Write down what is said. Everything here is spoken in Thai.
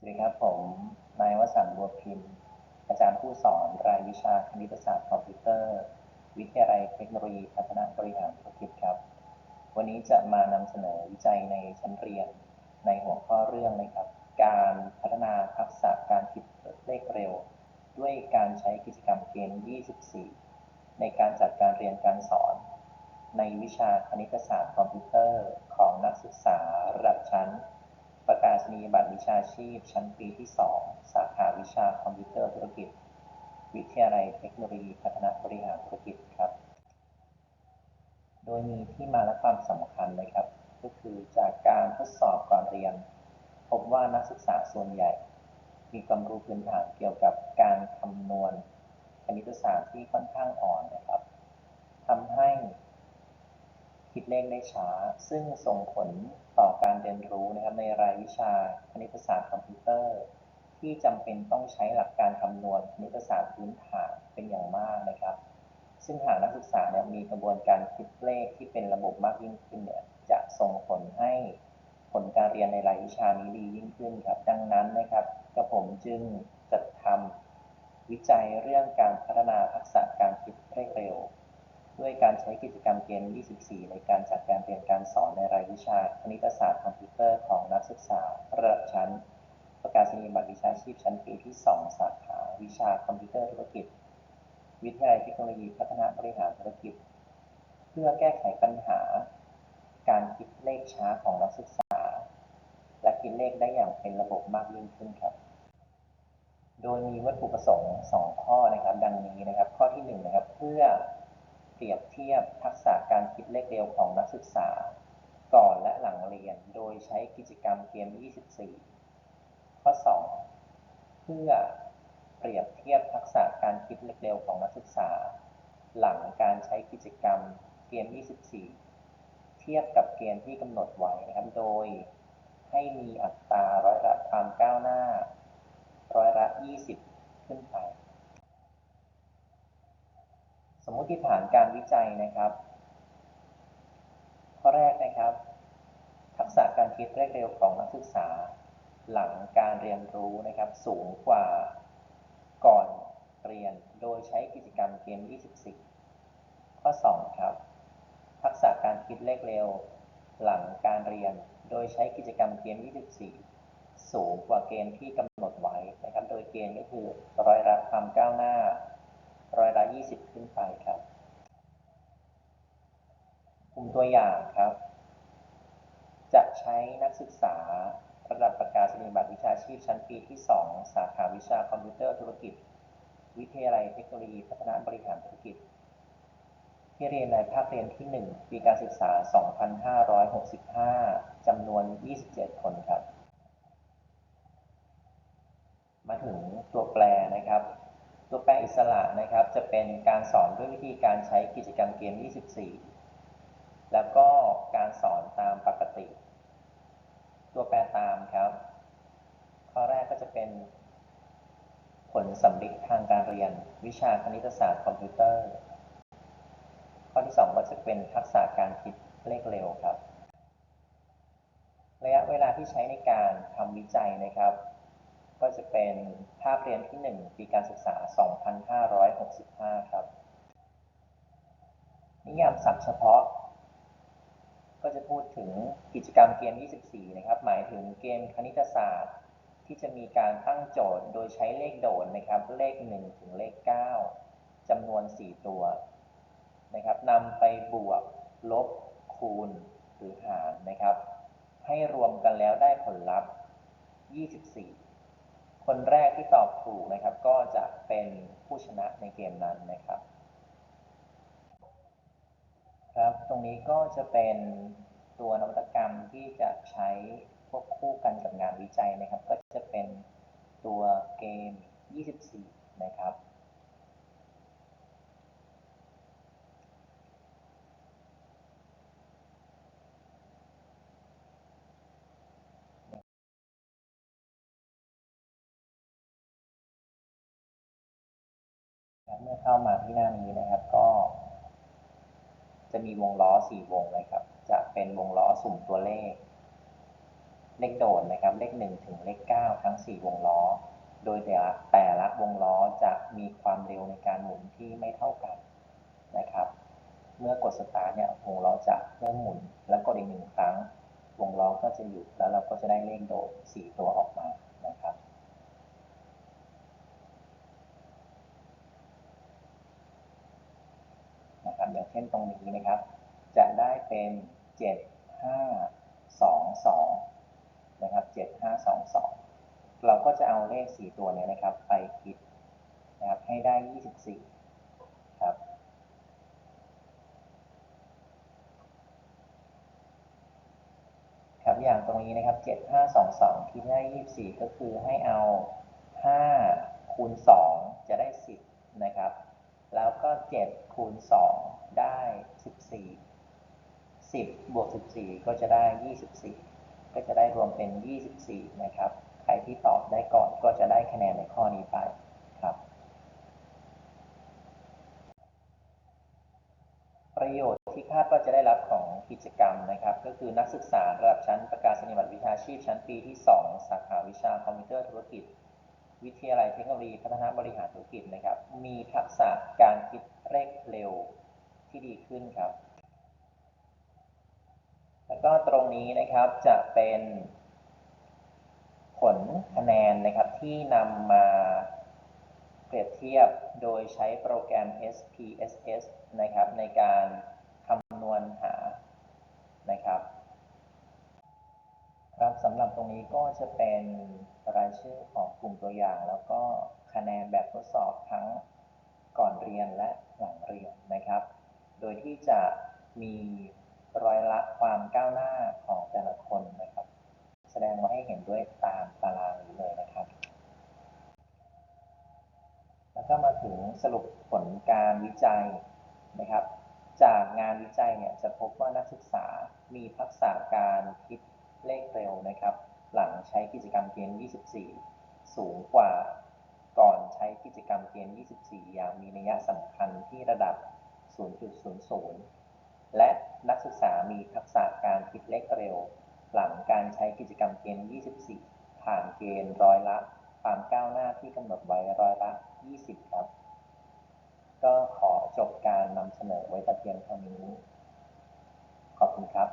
สวัสดีครับผมนายวสันต์บัวพิมพ์ อาจารย์ผู้สอนรายวิชาคณิตศาสตร์คอมพิวเตอร์ วิทยาลัยเทคโนโลยีพัฒนาบริหารธุรกิจครับ วันนี้จะมานำเสนอวิจัยในชั้นเรียนในหัวข้อเรื่องนะครับ การพัฒนาทักษะการคิดเลขเร็ว ด้วยการใช้กิจกรรมเกม 24 ในการจัดการเรียนการสอน ในวิชาคณิตศาสตร์คอมพิวเตอร์ของนักศึกษาระดับชั้น ประกาศนีบัตรวิชาชีพ ชั้นปีที่ 2 สาขาวิชาคอมพิวเตอร์ธุรกิจ วิทยาลัยเทคโนโลยีพัฒนาบริหารธุรกิจครับ โดยมีที่มาและความสำคัญนะครับ ก็คือจากการทดสอบก่อนเรียน พบว่านักศึกษาส่วนใหญ่ มีความรู้พื้นฐานเกี่ยวกับการคำนวณคณิตศาสตร์ที่ค่อนข้างอ่อนนะครับทำให้ คิดเลขได้ช้า ซึ่งส่งผลต่อการเรียนรู้นะครับในรายวิชาคณิตศาสตร์คอมพิวเตอร์ ที่จำเป็นต้องใช้หลักการคำนวณคณิตศาสตร์พื้นฐานเป็นอย่างมากนะครับ ซึ่งหากนักศึกษาเนี่ยมีกระบวนการคิดเลขที่เป็นระบบมากยิ่งขึ้นเนี่ยจะส่งผลให้ผลการเรียนในรายวิชานี้ดียิ่งขึ้นครับ ดังนั้นนะครับกระผมจึงจัดทำวิจัยเรื่องการพัฒนาทักษะการคิดเลขเร็ว ด้วยการใช้กิจกรรมเกม24 ในการจัดการเรียนการสอนในรายวิชาคณิตศาสตร์คอมพิวเตอร์ของนักศึกษาระดับชั้น ประกาศนียบัตรวิชาชีพชั้นปีที่ 2 สาขาวิชาคอมพิวเตอร์ธุรกิจ วิทยาลัยเทคโนโลยีพัฒนาบริหารธุรกิจ เพื่อแก้ไขปัญหา การคิดเลขช้าของนักศึกษา และคิดเลขได้อย่างเป็นระบบมากยิ่งขึ้นครับโดยมีวัตถุประสงค์ 2 ข้อนะครับ ดังนี้นะครับ ข้อที่1นะครับ เพื่อ เปรียบเทียบทักษะการคิดเลขเร็วของนักศึกษา ก่อนและหลังเรียนโดยใช้กิจกรรมเกม 24 ข้อ 2 เพื่อเปรียบเทียบทักษะการคิดเลขเร็วของนักศึกษา หลังการใช้กิจกรรมเกม 24 เทียบกับเกณฑ์ที่กำหนดไว้นะครับ โดยให้มีอัตราร้อยละความก้าวหน้า ร้อยละ 20 ขึ้นไป มมติฐานการวิจัยนะครับข้อแรกนะครับ ทักษะการคิดเลขเร็วของนักศึกษา หลังการเรียนรู้นะครับ สูงกว่าก่อนเรียนโดยใช้กิจกรรมเกม 24 ข้อ 2 ครับ ทักษะการคิดเลขเร็ว หลังการเรียนโดยใช้กิจกรรมเกม 24 สูงกว่าเกณฑ์ที่กำหนดไว้นะครับ โดยเกณฑ์ก็คือร้อยละความก้าวหน้า ร้อยละ20ขึ้นไปครับกลุ่มตัวอย่างครับ จะใช้นักศึกษาระดับประกาศนียบัตรวิชาชีพชั้นปีที่ 2 สาขาวิชาคอมพิวเตอร์ธุรกิจ วิทยาลัยเทคโนโลยีพัฒนาบริหารธุรกิจ ที่เรียนในภาคเรียนที่ 1 ปีการศึกษา 2565 จำนวน 27 คนครับ มาถึงตัวแปรนะครับ ตัวแปรอิสระนะครับ จะเป็นการสอนด้วยวิธีการใช้กิจกรรมเกม 24 แล้วก็การสอนตามปกติ ตัวแปรตามครับ ข้อแรกก็จะเป็นผลสำลิดทางการเรียน วิชาคณิตศาสตร์คอมพิวเตอร์ ข้อที่ 2 ก็จะเป็นทักษะการคิดเลขเร็วครับ ระยะเวลาที่ใช้ในการทำวิจัยนะครับ ก็จะเป็นภาคเรียนที่ 1 ปีการศึกษา 2565 ครับ นิยามศัพท์เฉพาะ ก็จะพูดถึงกิจกรรมเกม 24 นะครับ หมายถึงเกมคณิตศาสตร์ ที่จะมีการตั้งโจทย์โดยใช้เลขโดดนะครับ เลข 1 ถึงเลข 9จำนวน 4 ตัวนะครับนำไปบวก ลบ คูณ หรือหารนะครับ ให้รวมกันแล้วได้ผลลัพธ์ 24 คนแรกที่ตอบถูกนะครับ ก็จะเป็นผู้ชนะในเกมนั้นนะครับครับ ตรงนี้ก็จะเป็นตัวนวัตกรรมที่จะใช้ควบคู่กันกับงานวิจัยนะครับ ก็จะเป็นตัวเกม 24 นะครับ เมื่อเข้ามาที่หน้านี้นะครับ ก็ จะมีวงล้อ4วงเลยครับ จะเป็นวงล้อสุ่มตัวเลข เลขโดดนะครับ เลข1ถึงเลข9ทั้ง4วงล้อ โดยแต่ละแต่ละวงล้อจะมีความเร็วในการหมุนที่ไม่เท่ากันนะครับ เมื่อกดสตาร์ทเนี่ยวงล้อจะเริ่มหมุน แล้วกดอีกหนึ่งครั้ง วงล้อก็จะหยุดแล้วเราก็จะได้เลขโดด4ตัวออกมานะครับ นะครับ อย่างเช่นตรงนี้นะครับ จะได้เป็น 7 5 2 2 นะครับ 7 5 2 2 เราก็จะเอาเลข 4 ตัวเนี้นะครับ ไปคิดนะครับให้ได้ 24 ครับครับอย่างตรงนี้นะครับ 7 5 2 2 คิดได้ 24 ก็คือให้เอา 5 คูณ 2 จะได้ 10 นะครับ แล้วก็ 7 คูณ 2 ได้14 10บวก14ก็จะได้24ก็จะได้รวมเป็น24นะครับ ใครที่ตอบได้ก่อนก็จะได้คะแนนในข้อนี้ไปครับ ประโยชน์ที่คาดว่าจะได้รับของกิจกรรมนะครับ ก็คือนักศึกษาระดับชั้นประกาศนียบัตรวิชาชีพชั้นปีที่ 2 สาขาวิชาคอมพิวเตอร์ธุรกิจ วิทยาลัยเทคโนโลยีพัฒนาบริหารธุรกิจนะครับ มีทักษะการคิดเลขเร็ว ที่ดีขึ้นครับ แล้วก็ตรงนี้นะครับจะเป็นผลคะแนนนะครับที่นำมาเปรียบเทียบโดยใช้โปรแกรม SPSS นะครับในการคำนวณหานะครับครับสำหรับตรงนี้ก็จะเป็นรายชื่อของกลุ่มตัวอย่าง แล้วก็คะแนนแบบทดสอบทั้งก่อนเรียนและหลังเรียนนะครับ โดยที่จะมีรอยละความก้าวหน้าของแต่ละคนนะครับ แสดงมาให้เห็นด้วยตามตารางนี้เลยนะครับ แล้วก็มาถึงสรุปผลการวิจัยนะครับ จากงานวิจัยเนี่ยจะพบว่านักศึกษามีทักษะการคิดเลขเร็วนะครับ หลังใช้กิจกรรมเกณฑ์24 สูงกว่าก่อนใช้กิจกรรมเกณฑ์24 อย่างมีนัยสำคัญที่ระดับ 0.00 และนักศึกษามีทักษะการคิดเลขเร็ว หลังการใช้กิจกรรมเกณฑ์ 24 ผ่านเกณฑ์ร้อยละ ความก้าวหน้าที่กำหนดไว้ร้อยละ 20 ครับ ก็ขอจบการนำเสนอไว้แต่เพียงเท่านี้ ขอบคุณครับ